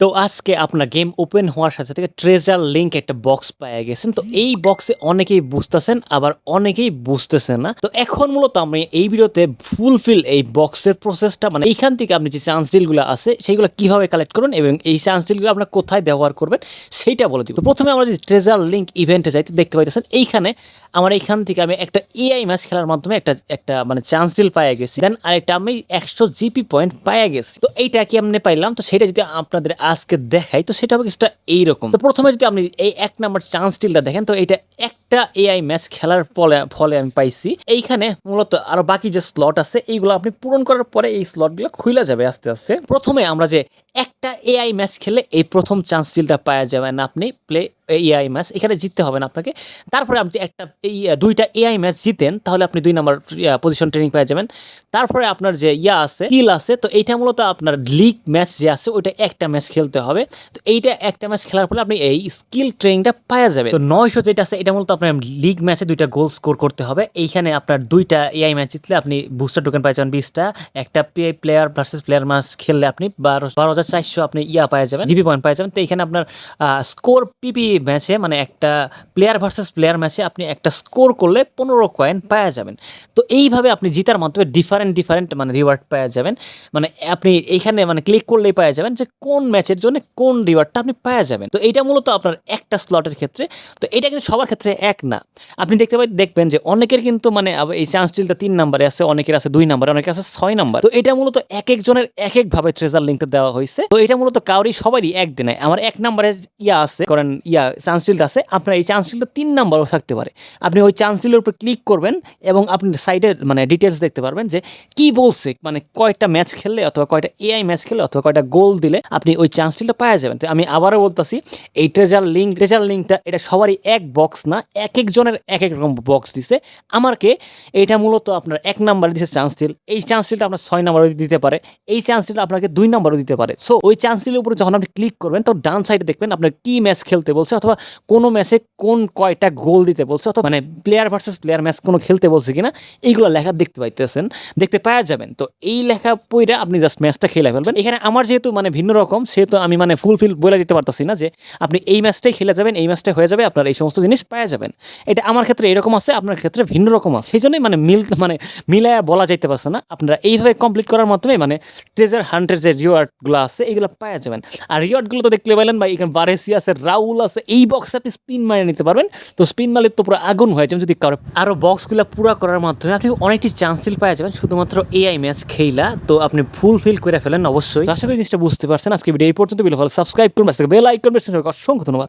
তো আজকে আপনার গেম ওপেন হওয়ার সাথে সাথে ট্রেজার লিঙ্ক একটা বক্স পাওয়া গেছেন। তো এই বক্সে অনেকেই বুঝতেছেন, আবার অনেকেই বুঝতেছেন না। তো এখন মূলত আমি এই ভিডিওতে ফুলফিল এই বক্সের প্রসেসটা মানে এইখান থেকে আপনি যে চান্স ডিলগুলো আছে, সেইগুলো কীভাবে কালেক্ট করবেন এবং এই চান্স ডিলগুলো আপনার কোথায় ব্যবহার করবেন, সেইটা বলে দিব। তো প্রথমে আমরা যে ট্রেজার লিঙ্ক ইভেন্টে যাই, তো দেখতে পাইতেছেন, এইখানে আমার এইখান থেকে আমি একটা এআই ম্যাচ খেলার মাধ্যমে একটা একটা মানে চান্স ডিল পাইয়া গেছি। দেন আরেকটা আমি একশো জিপি পয়েন্ট পাইয়া গেছি। তো এইটা কি আমি পাইলাম? তো সেটা যদি আপনাদের আজকে দেখাই, তো সেটা হবে কিছুটা এইরকম। তো প্রথমে যদি আপনি এই এক নাম্বার চান্স ডিলটা দেখেন, তো এটা একটা এআই ম্যাচ খেলার ফলে ফলে আমি পাইছি। এইখানে মূলত আরও বাকি যে স্লট আছে, এইগুলো আপনি পূরণ করার পরে এই স্লটগুলো খুলে যাবে আস্তে আস্তে। প্রথমে আমরা যে একটা এআই ম্যাচ খেলে এই প্রথম চান্স ডিলটা পাওয়া যাবেন আপনি প্লে এআই ম্যাচ এখানে জিততে হবে না আপনাকে। তারপরে আপনি একটা এই দুইটা এআই ম্যাচ জিতেন, তাহলে আপনি দুই নম্বর পজিশন ট্রেনিং পেয়ে যাবেন। তারপরে আপনার যে ইয়া আছে স্কিল আছে, তো এইটা মূলত আপনার লিগ ম্যাচ যে আছে, ওইটা একটা ম্যাচ খেলতে হবে। তো এইটা একটা ম্যাচ খেলার ফলে আপনি এই স্কিল ট্রেনিংটা পাওয়া যাবে। তো নয়শো যেটা আছে, এটা মূলত আপনার লিগ ম্যাচে দুইটা গোল স্কোর করতে হবে। এইখানে আপনার দুইটা এআই ম্যাচ জিতলে আপনি বুস্টার টোকেন পাই যাবেন বিশটা। একটা প্লেয়ার ভার্সেস প্লেয়ার ম্যাচ খেললে আপনি বারো বারো হাজার চারশো আপনি ইয়া পাওয়া যাবেন জিবি পয়েন্ট পাওয়া যাবেন। তো এখানে আপনার স্কোর পিপি ম্যাচে মানে একটা প্লেয়ার ভার্সেস প্লেয়ার ম্যাচে আপনি একটা স্কোর করলে পনেরো কয়েন পাওয়া যাবেন। তো এইভাবে আপনি জিতার মাধ্যমে ডিফারেন্ট ডিফারেন্ট মানে রিওয়ার্ড পাওয়া যাবেন। মানে আপনি এইখানে মানে ক্লিক করলেই পাওয়া যাবেন যে কোন ম্যাচের জন্য কোন রিওয়ার্ডটা আপনি পাওয়া যাবেন। তো এটা মূলত আপনার একটা স্লটের ক্ষেত্রে। তো এটা কিন্তু সবার ক্ষেত্রে এক না। আপনি দেখতে পাই দেখবেন যে অনেকের কিন্তু মানে এই চান্স ডিলটা তিন নাম্বারে আছে, অনেকের আছে দুই নাম্বারে অনেকের আছে ছয় নাম্বার তো এটা মূলত এক একজনের এক এক ভাবে ট্রেজার লিঙ্কটা দেওয়া হয়েছে তো এটা মূলত কাউরি সবারই একদিনে আমার এক নাম্বারে ইয়া আছে, করেন ইয়া চান্স ডিলটা আছে, আপনার এই চান্স ডিলটা তিন নাম্বারও থাকতে পারে। আপনি ওই চান্স ডিলের উপর ক্লিক করবেন এবং আপনি সাইডে মানে ডিটেলস দেখতে পারবেন যে কি বলছে মানে কয়টা ম্যাচ খেললে অথবা কয়টা এআই ম্যাচ খেললে অথবা কয়টা গোল দিলে আপনি ওই চান্স ডিলটা পাওয়া যাবেন। তো আমি আবারও বলতেছি, এই ট্রেজার লিঙ্ক ট্রেজার লিঙ্কটা এটা সবারই এক বক্স না এক একজনের এক এক রকম বক্স দিছে। আমারকে এটা মূলত আপনার এক নাম্বারে দিছে চান্স ডিল এই চান্স ডিলটা আপনার ছয় নাম্বারও দিতে পারে, এই চান্স ডিলটা আপনাকে দুই নাম্বারও দিতে পারে। সো ওই চান্স ডিলের উপরে যখন আপনি ক্লিক করবেন, তো ডান সাইডে দেখবেন আপনার কি ম্যাচ খেলতে বলছে অথবা কোনো ম্যাচে কোন কয়টা গোল দিতে বলছে অথবা মানে প্লেয়ার ভার্সেস প্লেয়ার ম্যাচ কোনো খেলতে বলছে কিনা, এইগুলো লেখা দেখতে পাইতেছেন, দেখতে পাওয়া যাবেন। তো এই লেখা পইরা আপনি জাস্ট ম্যাচটা খেলে ফেলবেন। এখানে আমার যেহেতু মানে ভিন্ন রকম, সেহেতু আমি মানে ফুলফিল বলে দিতে পারতেছি না যে আপনি এই ম্যাচটাই খেলে যাবেন, এই ম্যাচটাই হয়ে যাবে, আপনার এই সমস্ত জিনিস পাওয়া যাবেন। এটা আমার ক্ষেত্রে এরকম আছে, আপনার ক্ষেত্রে ভিন্ন রকম আছে। সেই জন্যই মানে মিল মানে মিলায়া বলা যাইতে পারছে না। আপনারা এইভাবে কমপ্লিট করার মাধ্যমে মানে ট্রেজার হান্টের যে রিওয়ার্ডগুলো আছে, এগুলো পাওয়া যাবেন। আর রিওয়ার্ডগুলো তো দেখতে পাইলেন বা এখানে বারেসি আছে রাউল আছে এই বক্সে আপনি স্পিন মারে নিতে পারবেন। তো স্পিন মারলে তো পুরো আগুন হয়ে যাবেন যদি কারও আরও বক্সগুলো পুরো করার মাধ্যমে আপনি অনেকটি চান্স দিল পাওয়া যাবেন শুধুমাত্র এআই ম্যাচ খেলা তো আপনি ফুল ফিল করে ফেলেন অবশ্যই। আশা করি জিনিসটা বুঝতে পারছেন। আজকে ভিডিও এই পর্যন্ত। বিলো ভালো সাবস্ক্রাইব করুন বেল আইকন অসংখ্য ধন্যবাদ।